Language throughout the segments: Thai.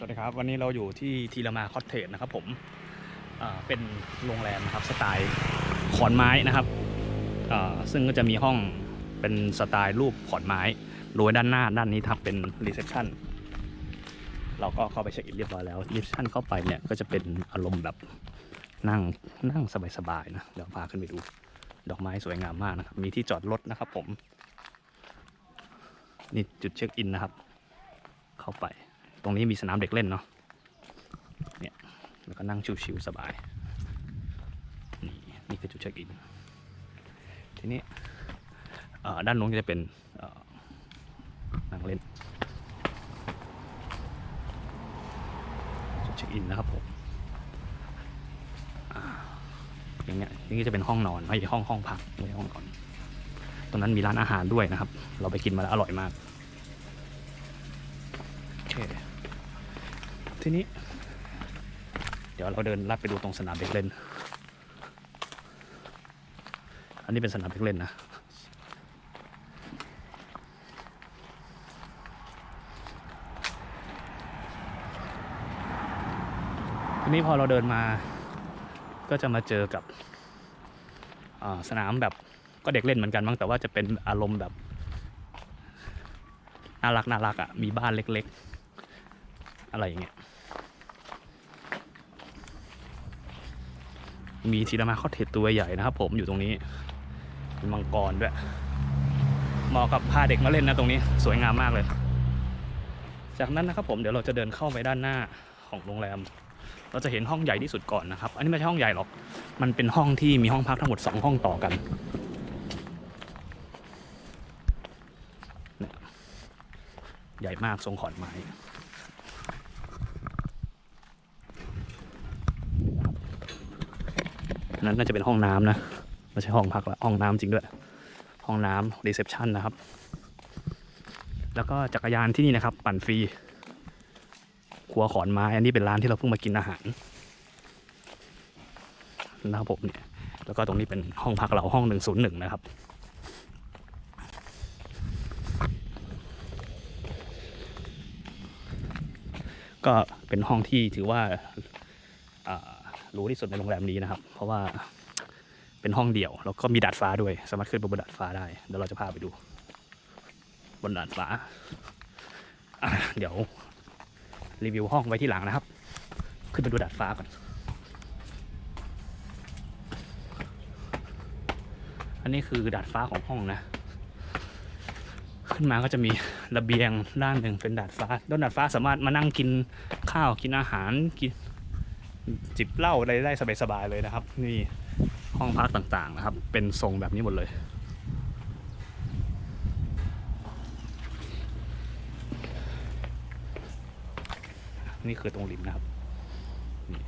สวัสดีครับ วันนี้เราอยู่ที่ทีรามาคอตเทจนะครับผมเป็นโรงแรมนะครับสไตล์ขอนไม้นะครับซึ่งก็จะมีห้องเป็นสไตล์รูปขอนไม้โดยด้านหน้าด้านนี้ทับเป็นรีเซพชันเราก็เข้าไปเช็คอินเรียบร้อยแล้วรีเซพชันเข้าไปเนี่ยก็จะเป็นอารมณ์แบบนั่งนั่งสบายๆนะเดี๋ยวพาขึ้นไปดู ดอกไม้สวยงามมากนะครับ มีที่จอดรถนะครับผม นี่จุดเช็คอินนะครับ เข้าไป ตรงนี้มีสนามเด็กเล่นเนาะเนี่ยแล้วก็นั่งชิวๆสบาย นี่นี่คือจุดเช็คอิน ทีนี้ด้านนู้นก็จะเป็นนั่งเล่นจุดเช็คอินนะครับผมอย่างเงี้ยนี่ก็จะเป็นห้องนอนไม่ใช่ห้องห้องพักไม่ใช่ห้องนอนตรงนั้นมีร้านอาหารด้วยนะครับ เราไปกินมาแล้วอร่อยมาก โอเค ทีนี้ เดี๋ยวเราเดินลัดไปดูตรงสนามเด็กเล่น อันนี้เป็นสนามเด็กเล่นนะทีนี้พอเราเดินมาก็จะมาเจอกับสนามแบบก็เด็กเล่นเหมือนกันมั้งแต่ว่าจะเป็นอารมณ์แบบน่ารักน่ารักอะ่ะมีบ้านเล็ก ๆ อะไรอย่างเงี้ย มีทีรามาคอเทจตัวใหญ่นะครับผมอยู่ตรงนี้มีมังกรด้วยเหมาะกับพาเด็กมาเล่นนะตรงนี้สวยงามมากเลย จากนั้นนะครับผมเดี๋ยวเราจะเดินเข้าไปด้านหน้าของโรงแรม เราจะเห็นห้องใหญ่ที่สุดก่อนนะครับ อันนี้ไม่ใช่ห้องใหญ่หรอก มันเป็นห้องที่มีห้องพักทั้งหมด 2 ห้องต่อกัน ใหญ่มากทรงขอนไม้ นั้นน่าจะเป็นห้องน้ำนะไม่ใช่ห้องพักละห้องน้ำจริงด้วย ห้องน้ำรีเซพชันนะครับ แล้วก็จักรยานที่นี่นะครับ ปั่นฟรีครัวขอนไม้อันนี้เป็นร้านที่เราเพิ่งมากินอาหารนะครับผมเนี่ยแล้วก็ตรงนี้เป็นห้องพักเราห้องหนึ่งศูนย์หนึ่งนะครับก็เป็นห้องที่ถือว่าอ่า หรูที่สุดในโรงแรมนี้นะครับ เพราะว่าเป็นห้องเดี่ยว แล้วก็มีดาดฟ้าด้วย สามารถขึ้นไปบนดาดฟ้าได้ เดี๋ยวเราจะพาไปดู บนดาดฟ้า เดี๋ยวรีวิวห้องไว้ที่หลังนะครับ ขึ้นไปดูดาดฟ้าก่อน อันนี้คือดาดฟ้าของห้องนะ ขึ้นมาก็จะมีระเบียงด้านหนึ่งเป็นดาดฟ้าด้านดาดฟ้าสามารถมานั่งกินข้าวกินอาหารกิน จิบเหล้าอะไรได้สบายๆเลยนะครับ นี่ห้องพักต่างๆนะครับ เป็นทรงแบบนี้หมดเลยนี่คือตรงริมนะครับ นี่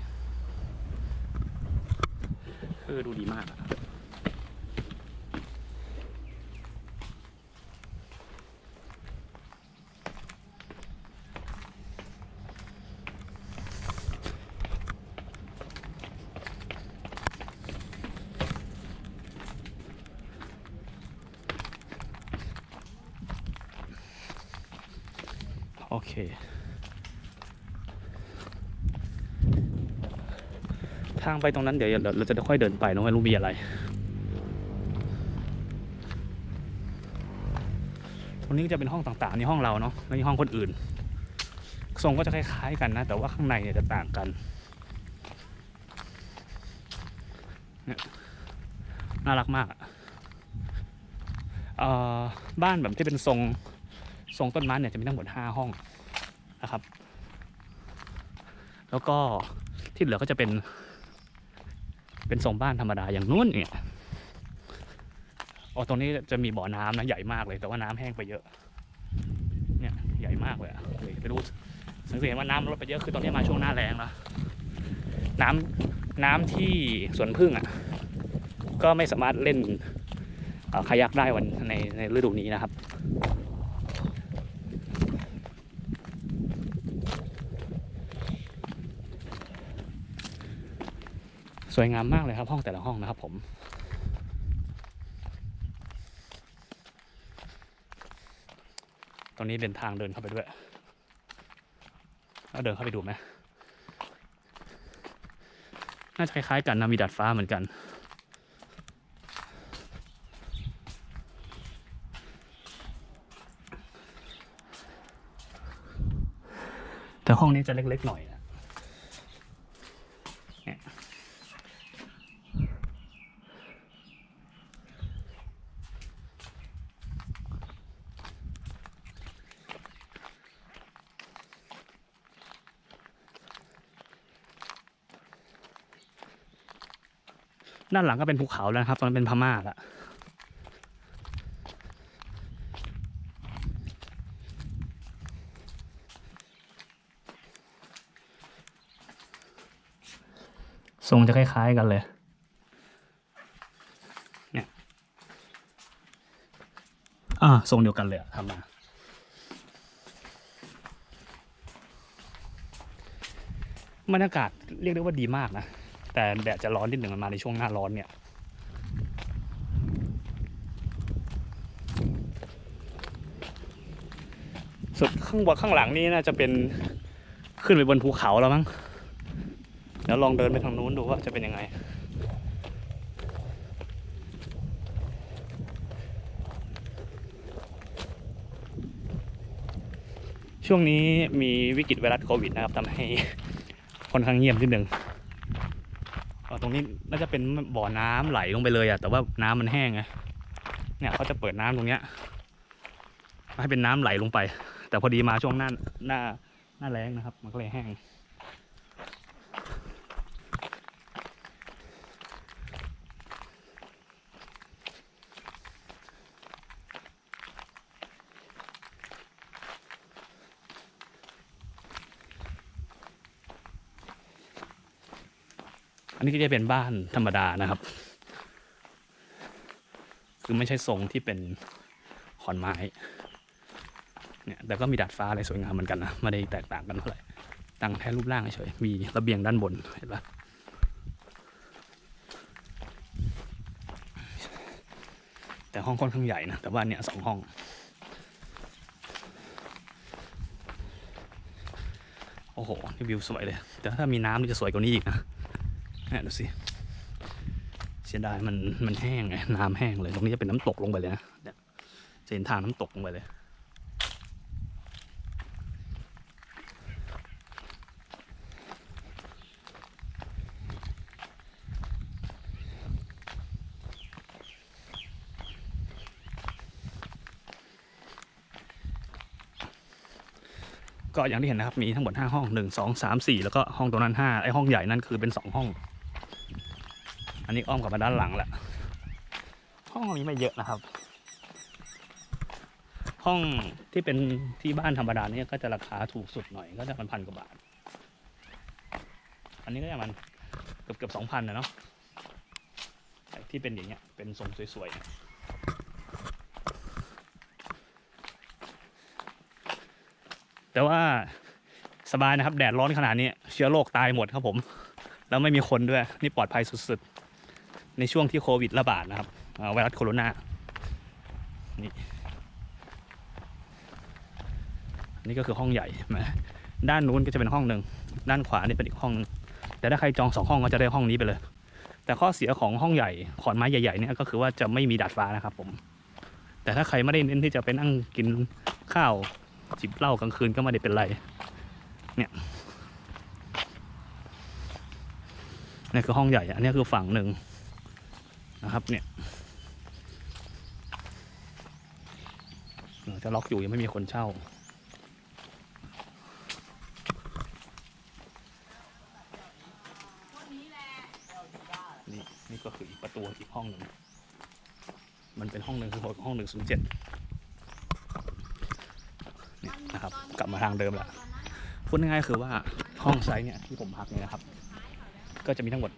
คือดูดีมากอะโอเค ทางไปตรงนั้นเดี๋ยวเราจะค่อยเดินไปนะไม่รู้มีอะไร ตรงนี้จะเป็นห้องต่างๆนี่ห้องเราเนาะแล้วนี่ห้องคนอื่น ทรงก็จะคล้ายๆกันนะ แต่ว่าข้างในเนี่ยจะต่างกันเนี่ยน่ารักมากอะเอ่อบ้านแบบที่เป็นทรงทรงต้นไม้เนี่ยจะมีทั้งหมด5ห้องนะครับ แล้วก็ที่เหลือก็จะเป็น เป็นทรงบ้านธรรมดาอย่างนู้นเนี่ยอ๋อตรงนี้จะมีบ่อน้ำนะใหญ่มากเลย แต่ว่าน้ำแห้งไปเยอะ เนี่ยใหญ่มากเลยอะเฮ้ยไปดูสังเกตว่าน้ำลดไปเยอะคือตอนนี้มาช่วงหน้าแรงแล้วน้ำน้ำที่สวนพึ่งอะ ก็ไม่สามารถเล่นคายักได้วันในในฤดูนี้นะครับ สวยงามมากเลยครับห้องแต่ละห้องนะครับผมตรงนี้เป็นทางเดินเข้าไปด้วยเราเดินเข้าไปดูไหมน่าจะคล้ายๆกันนะมีดาดฟ้าเหมือนกัน แต่ห้องนี้จะเล็กๆหน่อยนะ ด้านหลังก็เป็นภูเขาแล้วนะครับ ตอนนั้นเป็นพม่าละทรงจะคล้าย ๆ กันเลยเนี่ยอ่าทรงเดียวกันเลยอะทำมาบรรยากาศเรียกได้ว่าดีมากนะ แต่แดดจะร้อนนิดหนึ่งมันมาในช่วงหน้าร้อนเนี่ยสุดข้างบนข้างหลังนี่น่าจะเป็นขึ้นไปบนภูเขาแล้วมั้งเดี๋ยวลองเดินไปทางนู้นดูว่าจะเป็นยังไง ช่วงนี้มีวิกฤตไวรัสโควิดนะครับทำให้ค่อนข้างเงียบนิดหนึ่ง รงนี้น่าจะเป็นบ่อน้ำไหลลงไปเลยอะแต่ว่าน้ำมันแห้งไงเนี่ยเขาจะเปิดน้ำตรงเนี้ยให้เป็นน้ำไหลลงไป แต่พอดีมาช่วงหน้าหน้าหน้าแรงนะครับ มันก็เลยแห้ง อันนี้ก็จะเป็นบ้านธรรมดานะครับ คือไม่ใช่ทรงที่เป็นขอนไม้เนี่ยแต่ก็มีดาดฟ้าอะไรสวยงามเหมือนกันนะไม่ได้แตกต่างกันเท่าไหร่ต่างแค่รูปร่างเฉยมีระเบียงด้านบนเห็นปะแต่ห้องค่อนข้างใหญ่นะแต่ว่าเนี่ยสองห้อง โอ้โหนี่วิวสวยเลย แต่ถ้ามีน้ำนี่จะสวยกว่านี้อีกนะ เนี่ยดูสิเสียดายมันมันแห้งไงน้ำแห้งเลยตรงนี้จะเป็นน้ำตกลงไปเลยนะเนี่ยจะเห็นทางน้ำตกลงไปเลยก็อย่างที่เห็นนะครับมีทั้งหมด 5 ห้อง 1 2 3 4 แล้วก็ห้องตรงนั้น 5 ไอห้องใหญ่นั่นคือเป็น 2 ห้อง อันนี้อ้อมกลับมาด้านหลังแหละห้องนี้ไม่เยอะนะครับ ห้องที่เป็นที่บ้านธรรมดาเนี่ยก็จะราคาถูกสุดหน่อยก็จะมันพันกว่าบาท อันนี้ก็จะมันเกือบเกือบสองพันนะเนาะที่เป็นอย่างเงี้ยเป็นทรงสวยๆแต่ว่าสบายนะครับ แดดร้อนขนาดนี้ เชื้อโรคตายหมดครับผม แล้วไม่มีคนด้วย นี่ปลอดภัยสุดๆ ในช่วงที่โควิดระบาดนะครับไวรัสโคโรนานี่นี่ก็คือห้องใหญ่เห็นไหมด้านนู้นก็จะเป็นห้องหนึ่งด้านขวานี่เป็นอีกห้องหนึงแต่ถ้าใครจองสองห้องก็จะได้ห้องนี้ไปเลย แต่ข้อเสียของห้องใหญ่ขอนไม้ใหญ่ๆเนี่ยก็คือว่าจะไม่มีดาดฟ้านะครับผม แต่ถ้าใครไม่ได้เน้นที่จะไปนั่งกินข้าวจิบเหล้ากลางคืนก็ไม่ได้เป็นไร เนี่ยนี่คือห้องใหญ่ อันนี้คือฝั่งหนึ่ง นะครับเนี่ยจะล็อกอยู่ยังไม่มีคนเช่า นี่นี่ก็คืออีกประตูอีกห้องหนึ่ง มันเป็นห้องหนึ่งคือห้องหนึ่งศูนย์เจ็ดเนี่ยนะครับ กลับมาทางเดิมละพูดง่ายๆคือว่าห้องไซส์เนี่ยที่ผมพักเนี่ยนะครับ ก็จะมีทั้งหมด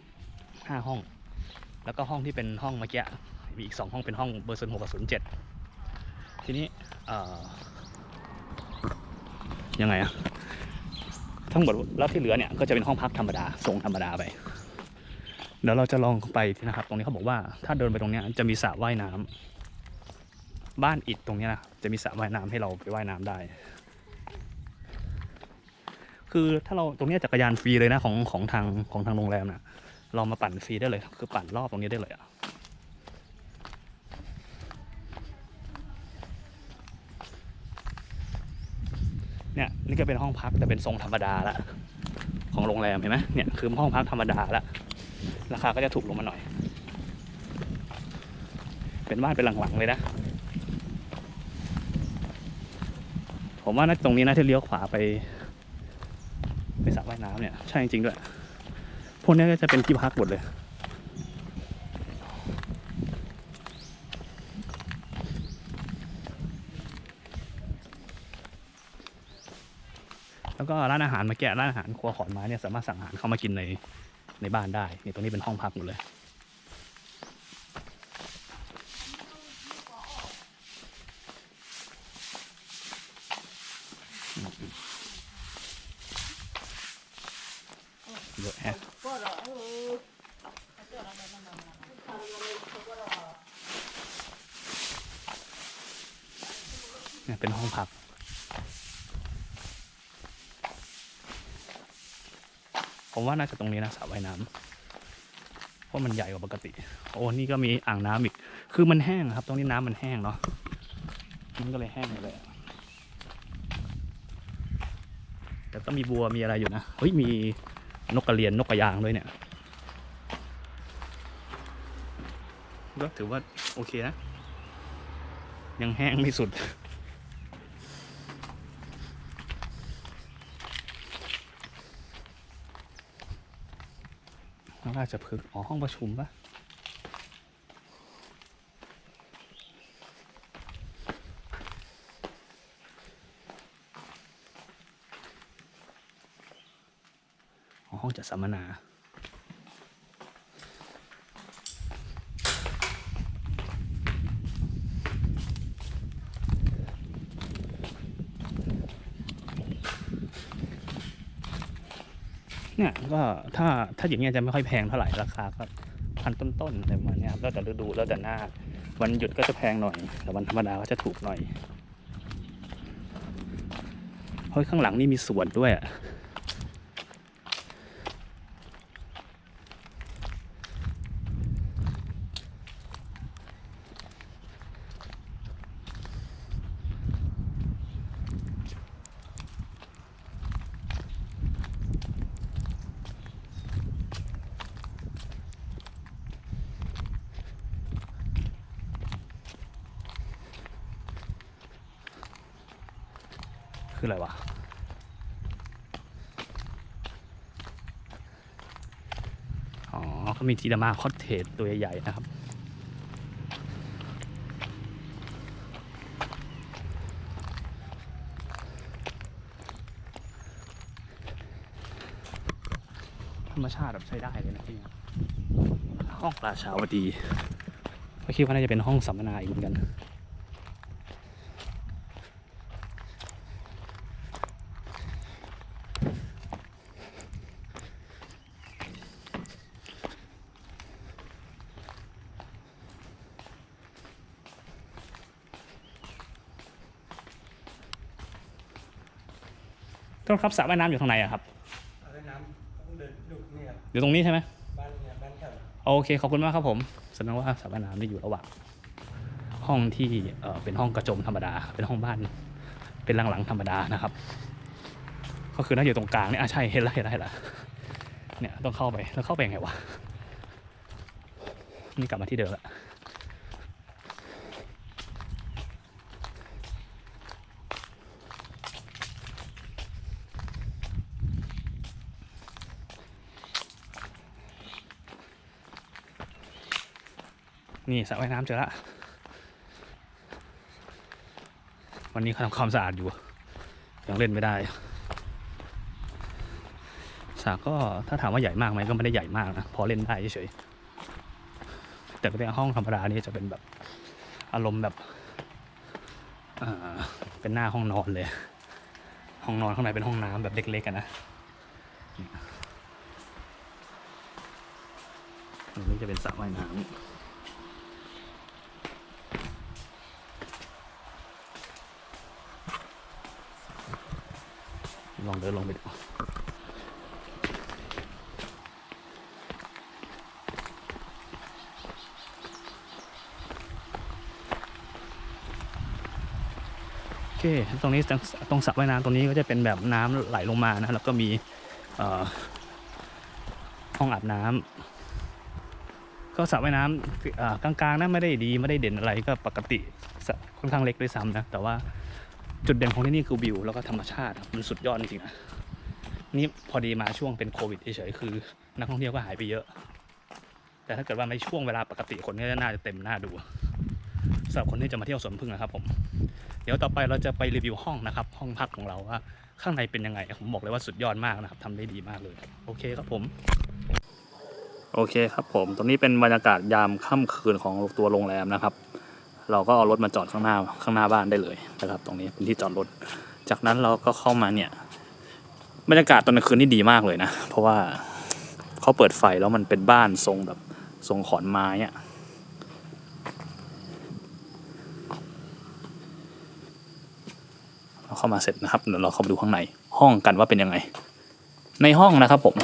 ห้าห้อง แล้วก็ห้องที่เป็นห้องเมื่อกี้มีอีกสองห้องเป็นห้องเบอร์ศูนย์หกกับศูนย์เจ็ดทีนี้ยังไงอะทั้งหมดแล้วที่เหลือเนี่ยก็จะเป็นห้องพักธรรมดาทรงธรรมดาไปเดี๋ยวเราจะลองไปนะครับ ตรงนี้เขาบอกว่าถ้าเดินไปตรงนี้จะมีสระว่ายน้ำบ้านอิฐตรงนี้นะจะมีสระว่ายน้ำให้เราไปว่ายน้ำได้ คือถ้าเราตรงนี้จักรยานฟรีเลยนะของของทางของทางโรงแรมน่ะ เรามาปั่นฟรีได้เลย คือปั่นรอบตรงนี้ได้เลยอะเนี่ยนี่ก็เป็นห้องพักแต่เป็นทรงธรรมดาละของโรงแรมเห็นไหมเนี่ยคือห้องพักธรรมดาละราคาก็จะถูกลงมาหน่อย เป็นบ้านเป็นหลังๆเลยนะ ผมว่าน่าตรงนี้นะที่เลี้ยวขวาไป ไปสระว่ายน้ำเนี่ย ใช่จริงๆด้วย พวกนี้ก็จะเป็นที่พักหมดเลย แล้วก็ร้านอาหารมาแกะร้านอาหารครัวขอนไม้เนี่ยสามารถสั่งอาหารเข้ามากินในในบ้านได้นี่ตรงนี้เป็นห้องพักหมดเลย เยอะแฮะเนี่ยเป็นห้องพักผมว่าน่าจะตรงนี้นะสระว่ายน้ำเพราะมันใหญ่กว่าปกติ โอ้นี่ก็มีอ่างน้ำอีก คือมันแห้งครับ ตรงนี้น้ำมันแห้งเนาะมันก็เลยแห้งเลย แต่ก็มีบัวมีอะไรอยู่นะ เฮ้ยมี นกกระเรียนนกกระยางด้วยเนี่ยก็ถือว่าโอเคนะ ยังแห้งไม่สุดห้องราชพฤกอ๋อห้องประชุมปะอ๋อ ห้องจัด สัมมนาเนี่ยก็ถ้าถ้าอย่างเงี้ยจะไม่ค่อยแพงเท่าไหร่ราคาก็พันต้นๆอะไรประมาณเนี้ยครับแล้วแต่ฤดูแล้วแต่หน้า วันหยุดก็จะแพงหน่อย แต่วันธรรมดาก็จะถูกหน่อยเฮ้ยข้างหลังนี่มีสวนด้วยอะ คืออะไรวะ อ๋อก็มีทีดามาคอตเทจตัวใหญ่ๆนะครับธรรมชาติแบบใช้ได้เลยนะที่นี่ห้องราชาวดีก็คิดว่าน่าจะเป็นห้องสัมมนาอีกเหมือนกัน โทษครับสระว่ายน้ำอยู่ทางไหนอะครับเอาไว้น้ำต้องเดินดูนี่ครับอยู่ตรงนี้ใช่ไหมบ้านเนี่ยบ้านแถวโอเคขอบคุณมากครับผมแสดงว่าสระว่ายน้ำได้อยู่ระหว่างห้องที่เออเป็นห้องกระจมธรรมดา เป็นห้องบ้าน เป็นหลังๆธรรมดานะครับ ก็คือน่าอยู่ตรงกลางเนี่ยอะใช่เห็นแล้วเห็นแล้วเห็นแล้วเนี่ยต้องเข้าไปแล้วเข้าไปยังไงวะนี่กลับมาที่เดิมละ นี่สระว่ายน้ำเจอละ วันนี้เขาทำความสะอาดอยู่ ยังเล่นไม่ได้สระก็ถ้าถามว่าใหญ่มากไหมก็ไม่ได้ใหญ่มากนะพอเล่นได้เฉยๆแต่ก็เป็นห้องธรรมดานี่จะเป็นแบบอารมณ์แบบเป็นหน้าห้องนอนเลย ห้องนอนข้างในเป็นห้องน้ำแบบเล็กๆกันนะนนี้จะเป็นสระว่ายน้ำ เดินลงไปดูโอเคตรงนี้ตรงตรงสระว่ายน้ำตรงนี้ก็จะเป็นแบบน้ำไหลลงมานะ แล้วก็มีห้องอาบน้ำก็สระว่ายน้ำอ่ากลางๆนะไม่ได้ดีไม่ได้เด่นอะไรก็ปกติค่อนข้างเล็กด้วยซ้ำนะแต่ว่า จุดเด่นของที่นี่คือวิวแล้วก็ธรรมชาติมันสุดยอดจริงๆนะนี่พอดีมาช่วงเป็นโควิดเฉยๆคือ นักท่องเที่ยวก็หายไปเยอะ แต่ถ้าเกิดว่าในช่วงเวลาปกติคนก็น่าจะเต็มหน้าดูสำหรับคนที่จะมาเที่ยวสวนพึ่งนะครับ ผม เดี๋ยวต่อไปเราจะไปรีวิวห้องนะครับ ห้องพักของเราว่าข้างในเป็นยังไง ผมบอกเลยว่าสุดยอดมากนะครับทำได้ดีมากเลย โอเคครับผม โอเคครับผม ตรงนี้เป็นบรรยากาศยามค่ำคืนของตัวโรงแรมนะครับ เราก็เอารถมาจอดข้างหน้าข้างหน้าบ้านได้เลยนะครับ ตรงนี้เป็นที่จอดรถ จากนั้นเราก็เข้ามาเนี่ยบรรยากาศตอนกลางคืนนี่ดีมากเลยนะ เพราะว่าเขาเปิดไฟแล้วมันเป็นบ้านทรงแบบทรงขอนไม้อะเราเข้ามาเสร็จนะครับเดี๋ยวเราเข้าไปดูข้างในห้องกันว่าเป็นยังไง ในห้องนะครับผม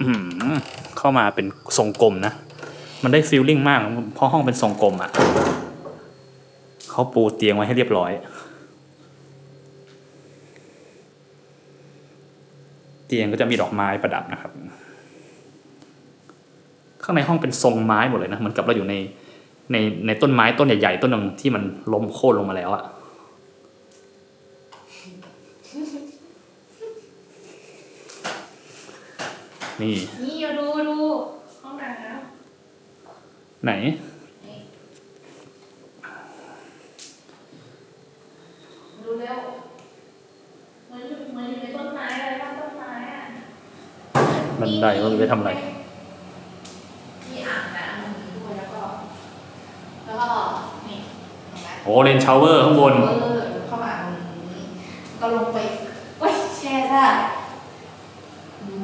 อืมเข้ามาเป็นทรงกลมนะ มันได้ฟีลลิ่งมากเพราะห้องเป็นทรงกลมอะ่ะเขาปูเตียงไว้ให้เรียบร้อยเตียงก็จะมีดอกไม้ประดับนะครับ ข้างในห้องเป็นทรงไม้หมดเลยนะเหมือนกับเราอยู่ในในในต้นไม้ต้นใหญ่ๆต้นหนึ่งที่มันล้มโค่นลงมาแล้วอะนี่นี่ยอดูด ไหนำดูเร็วเหมือนอยู่เหมือนอยู่ในต้นไม้เลยว่าต้นไม้อะบันไดว่ามันไปทำอะไรมีอ่างน้ำตรงนี้ด้วยแล้วก็ แล้วก็นี่เห็นไหมโอ้เลนชาวเวอร์ข้างบน เออเข้ามาตรงนี้ก็ลงไปเว้ยแช่ได้ดู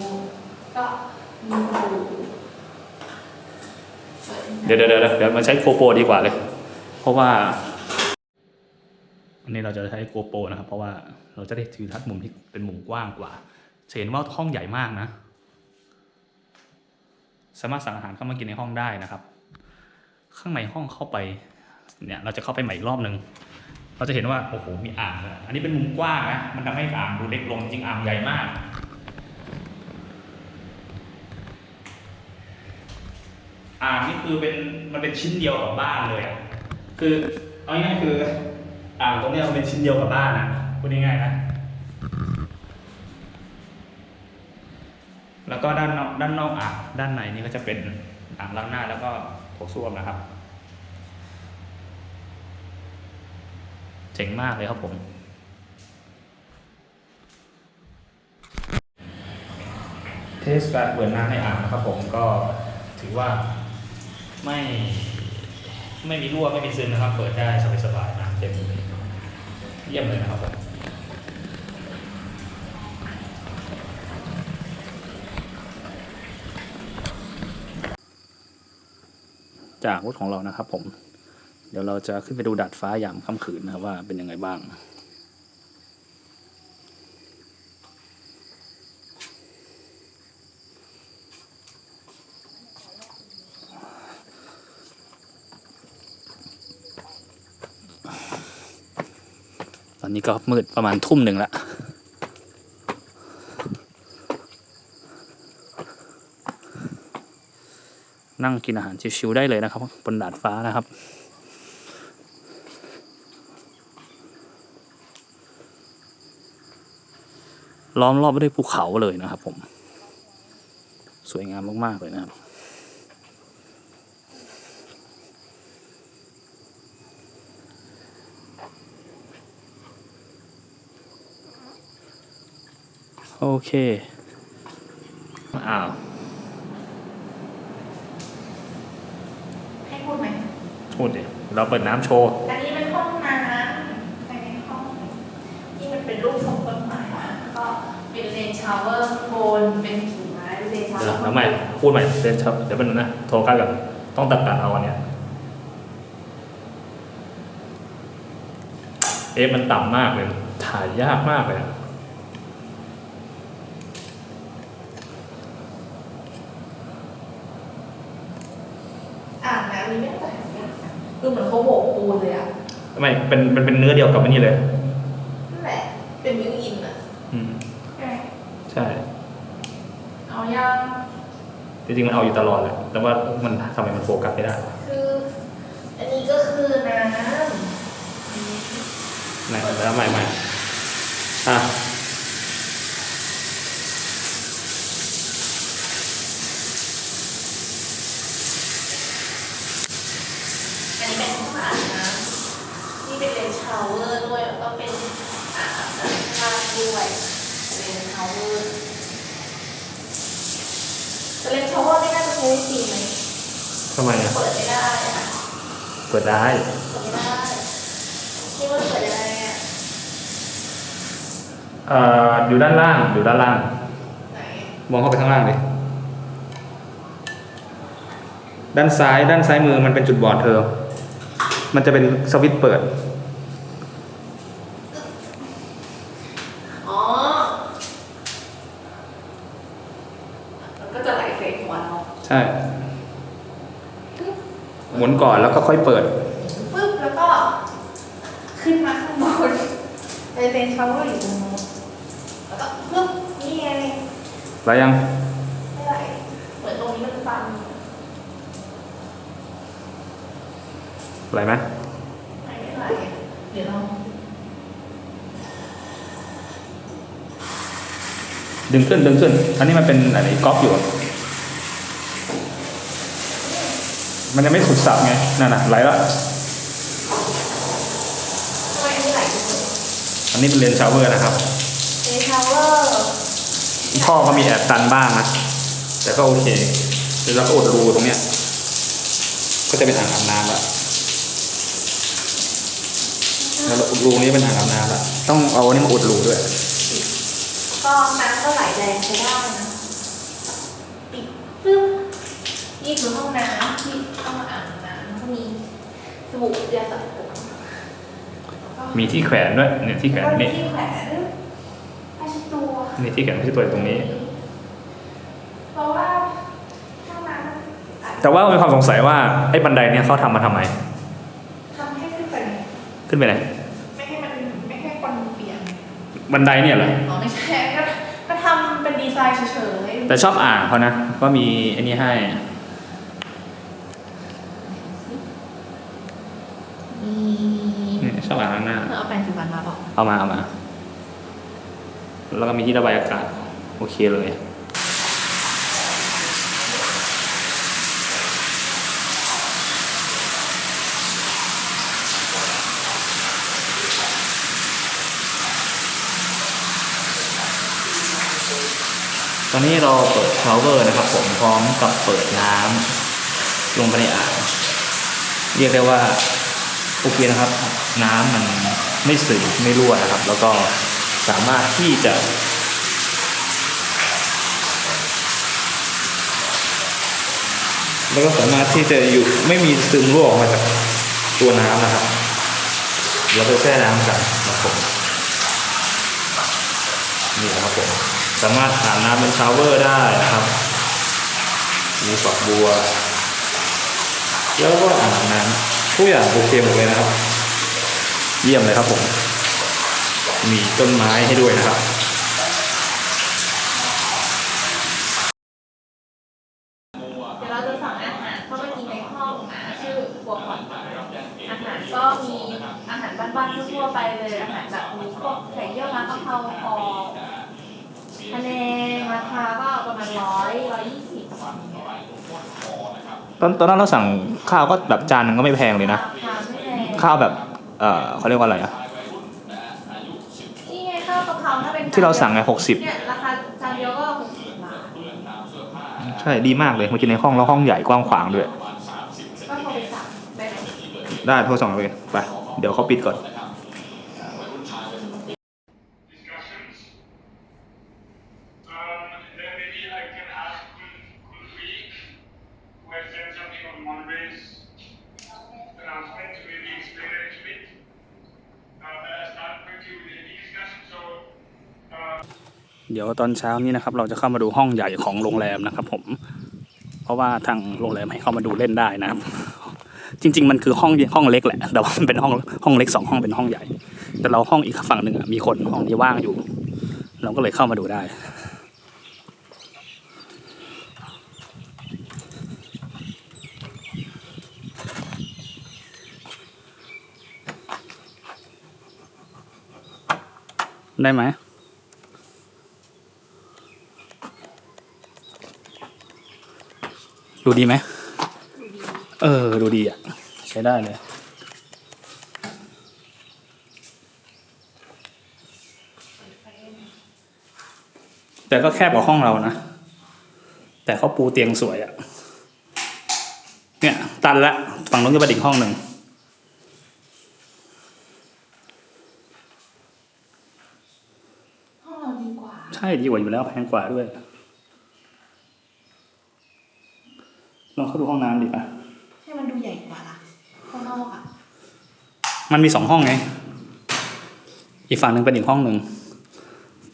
ก็ดู เดี๋ยวเดี๋ยวเดี๋ยวเดี๋ยวมาใช้โกโปรดีกว่าเลย เพราะว่าอันนี้เราจะใช้โกโปรนะครับ เพราะว่าเราจะได้ถือทัศน์มุมที่เป็นมุมกว้างกว่าเห็นว่าห้องใหญ่มากนะ สามารถสั่งอาหารเข้ามากินในห้องได้นะครับ ข้างในห้องเข้าไปเนี่ยเราจะเข้าไปใหม่อีกรอบหนึ่งเราจะเห็นว่าโอ้โหมีอ่างอันนี้เป็นมุมกว้างนะมันทำให้อ่างดูเล็กลงจริงอ่างใหญ่มาก อ่างนี่คือเป็นมันเป็นชิ้นเดียวกับบ้านเลยอะคือเอาง่ายๆคืออ่างตรงเนี้ยมันเป็นชิ้นเดียวกับบ้านอะพูดง่ายๆนะแล้วก็ด้านนอกด้านนอกอ่างด้านในนี่ก็จะเป็นอ่างล้างหน้าแล้วก็โถส้วมนะครับ เจ๋งมากเลยครับผมเทสการเปิดน้ำในอ่างนะครับผมก็ถือว่า ไม่ไม่มีรั่วไม่มีซึมนะครับ เปิดได้สบายๆน้ำเต็มเลยเยี่ยมเลยนะครับผมจากรถของเรานะครับผม เดี๋ยวเราจะขึ้นไปดูดาดฟ้ายามค่ำคืนนะครับว่าเป็นยังไงบ้าง นี้ก็มืดประมาณทุ่มหนึ่งละนั่งกินอาหารชิวๆได้เลยนะครับ บนดาดฟ้านะครับ ล้อมรอบไปด้วยภูเขาเลยนะครับผม สวยงามมากๆเลยนะครับ โอเค อ้าว ให้พูดไหมพูดดิเราเปิดน้ำโชว์ อันนี้เป็นห้องน้ำภายในห้องที่มันเป็นรูปทรงต้นไม้นะแล้วก็เป็นเลนชาวเวอร์ข้างบนเป็นกิ่งไม้เลนชาวเวเดี๋อยวร์แล้วใหม่ พูดใหม่เดี๋ยวเดี๋ยวเป็นงนะ โทรกันก่อนต้องตัดตัดเอาอันเนี้ย เอฟมันต่ำมากเลยถ่ถ่ายยากมากเลยอะ อ่านนะมีไม่ต้องถ่ายยากนะคือเหมือนเขาโบกปูนเลยอะ ไม่ เป็นเป็นเป็นเนื้อเดียวกับอันนี้เลยนั่นแหละ เป็นวิวอินอะอืมใช่ไหมใช่ เอายังจริงๆมันเอาอยู่ตลอดแหละแต่ว่ามันทำไมมันโฟกัสไม่ได้คือ อันนี้ก็คือน้ไหนแล้วใหม่ใหม่อะำอันนี้เป็นห้องอาบน้ำนี่เป็นเลนชาวเวอร์ด้วย แล้วก็เป็นอ่างอาบน้ำข้างด้วยเลนชาวเวอร์แต่เลนชาวเวอร์ไม่น่าจะใช้ได้จริงไหม ทำไมอะ เปิดไม่ได้อะ เปิด ได้เปิดไม่ได้นี่มันเปิดยังไงอะเอ่ออยู่ด้านล่างอยู่ด้านล่าง ไหนมองเข้าไปข้างล่างเลยด้านซ้าย ด้านซ้ายมือมันเป็นจุดบอดเธอ มันจะเป็นสวิตช์เปิด อ๋อมันก็จะไหลเฟกหัวเราใช่ห มุนก่อนแล้วก็ค่อยเปิดปึ๊บแล้วก็ ขึ้นมาข้างบนไปเป็นชาวเวอร์อยู่ตรงนู้นแล้วก็ปึ๊บนี่ไงแล้วยังไม่ไหลเหมือนตรงนี้มันตันไหลไหมไม่ไหลเดี๋ยวเราดึงขึ้นดึงขึ้น อันนี้มันเป็นอะไรก๊อปอยู่อะ มันยังไม่สุดสับไง นั่นน่ะไหลแล้วทำไมอันนี้ไหลจังเลยอันนี้เป็นเลนส์ชาวเวอร์นะครับเป็นชาวเวอร์ท่อก็มีแอบตันบ้างนะ แต่ก็โอเคแล้วก็อุดรูตรงเนี้ย ก็จะเป็นอ่างอาบน้ำละแล้วอุดรูนี้เป็นอ่างอาบน้ำละต้องเอาอันนี้มาอุดรูด้วย ก็น้ำก็ไหลแรงใช้ได้นะปิดปึ๊บ นี่คือห้องน้ำที่เข้ามาอาบน้ำก็มีสบู่ยาสระผมแล้วก็มีที่แขวนด้วยเนี่ยที่แขวนก็มีนี่ที่แขวนผ้าเช็ดตัวนี่ที่แขวนที่ตัวตรงนี้ เพราะว่าห้องน้ำแต่ว่ามีความสงสัยว่าไอ้บันไดเนี่ยเขาทำมาทำไม ทำให้ขึ้นไปขึ้นไปไหนไม่ให้มันไม่ให้คนเปลี่ยน บันไดเนี่ยเหรออ๋อไม่ใช่ก็ก็ทำเป็นดีไซน์เฉยๆแต่ชอบอ่างเขานะว่ามีไอ้นี่ให้ มีนี่ชอบอ่างข้างหน้าเธอเอาแปรงสีฟันมาเปล่าเอามาเอามา แล้วก็มีที่ระบายอากาศ โอเคเลย ตอนนี้เราเปิดชาวเวอร์นะครับ ผมพร้อมกับเปิดน้ำลงไปในอ่างเรียกได้ว่า โอเคนะครับ น้ำมันไม่สึมไม่รั่วนะครับ แล้วก็สามารถที่จะแล้วก็สามารถที่จะอยู่ไม่มีซึมรั่วออกมาจากตัวน้ำนะครับ เราไปแช่น้ำกันนะครับผมนี่นะครับผมสามารถอาบน้ำเป็นชาวเวอร์ได้นะครับ มีฝักบัว แล้วก็อาบน้ำ ทุกอย่างโอเคหมดเลยนะครับ เยี่ยมเลยครับผม มีต้นไม้ให้ด้วยนะครับ เดี๋ยวเราจะสั่งอาหารเข้าไปกินในห้องนะชื่อบัวขวัญอาหารก็มีอาหารบ้านๆทั่วๆไปเลยอาหารแบบมีพวกไข่เยี่ยวม้ากะเพราคอทะเลราคาก็ประมาณร้อยร้อยยี่สิบ ตอนตอนนั้นเราสั่งข้าวก็แบบจานหนึงก็ไม่แพงเลยนะราคาไม่แพงข้าวแบบ เออเขาเรียกว่าอะไรอะนี่ไงข้าวกะเพราถ้าเป็นที่เราสั่งไงหกสิบเนี่ยราคาจานเดียวก็หกสิบบาทใช่ดีมากเลยมากินในห้องแล้วห้องใหญ่กว้างขวางด้วย ก็โทรไปสั่งได้ไหมได้โทรสั่งเลยไป เดี๋ยวเขาปิดก่อน ตอนเช้านี้นะครับ เราจะเข้ามาดูห้องใหญ่ของโรงแรมนะครับผม เพราะว่าทางโรงแรมให้เข้ามาดูเล่นได้นะครับ จริง ๆ มันคือห้องห้องเล็กแหละ แต่ว่ามันเป็นห้องห้องเล็กสองห้องเป็นห้องใหญ่ แต่เราห้องอีกฝั่งหนึ่งมีคนห้องนี้ว่างอยู่ เราก็เลยเข้ามาดูได้ได้ไหม ดูดีไหม เออ ดูดีอะ ใช้ได้เลย แต่ก็แคบกว่าห้องเรานะ แต่เขาปูเตียงสวยอะเนี่ย ตันละ ฝั่งนู้นจะเป็นอีกห้องหนึ่งห้องเราดีกว่า ใช่ดีกว่าอยู่แล้วแพงกว่าด้วย ลองเข้าดูห้องน้ำดีป่ะให้มันดูใหญ่กว่าล่ะข้างนอกอะ มันมีสองห้องไง อีกฝั่งหนึ่งเป็นอีกห้องหนึ่ง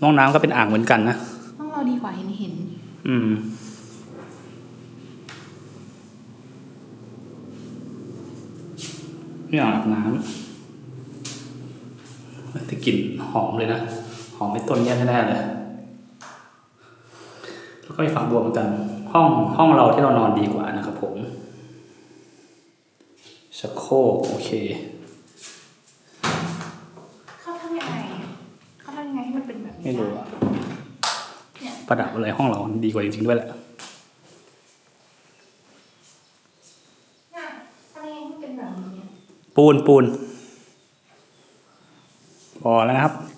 ห้องน้ำก็เป็นอ่างเหมือนกันนะ ห้องเราดีกว่าเห็นเห็น อืม นี่อ่างอาบน้ำแต่กลิ่นหอมเลยนะ หอมไอ้ต้นเนี้ยแน่ๆเลยแล้วก็อีกฝั่งรวมกัน ห้องห้องเราที่เรานอนดีกว่านะครับผม ชักโครกโอเคเขาทำยังไงเขาทำยังไงให้มันเป็นแบบนี้ไม่รู้อะเนี่ยประดับอะไรห้องเราดีกว่าจริงๆด้วยแหละเนี่ยทำยังไงให้มันเป็นแบบนี้ปูนปูนพอแล้วนะครับ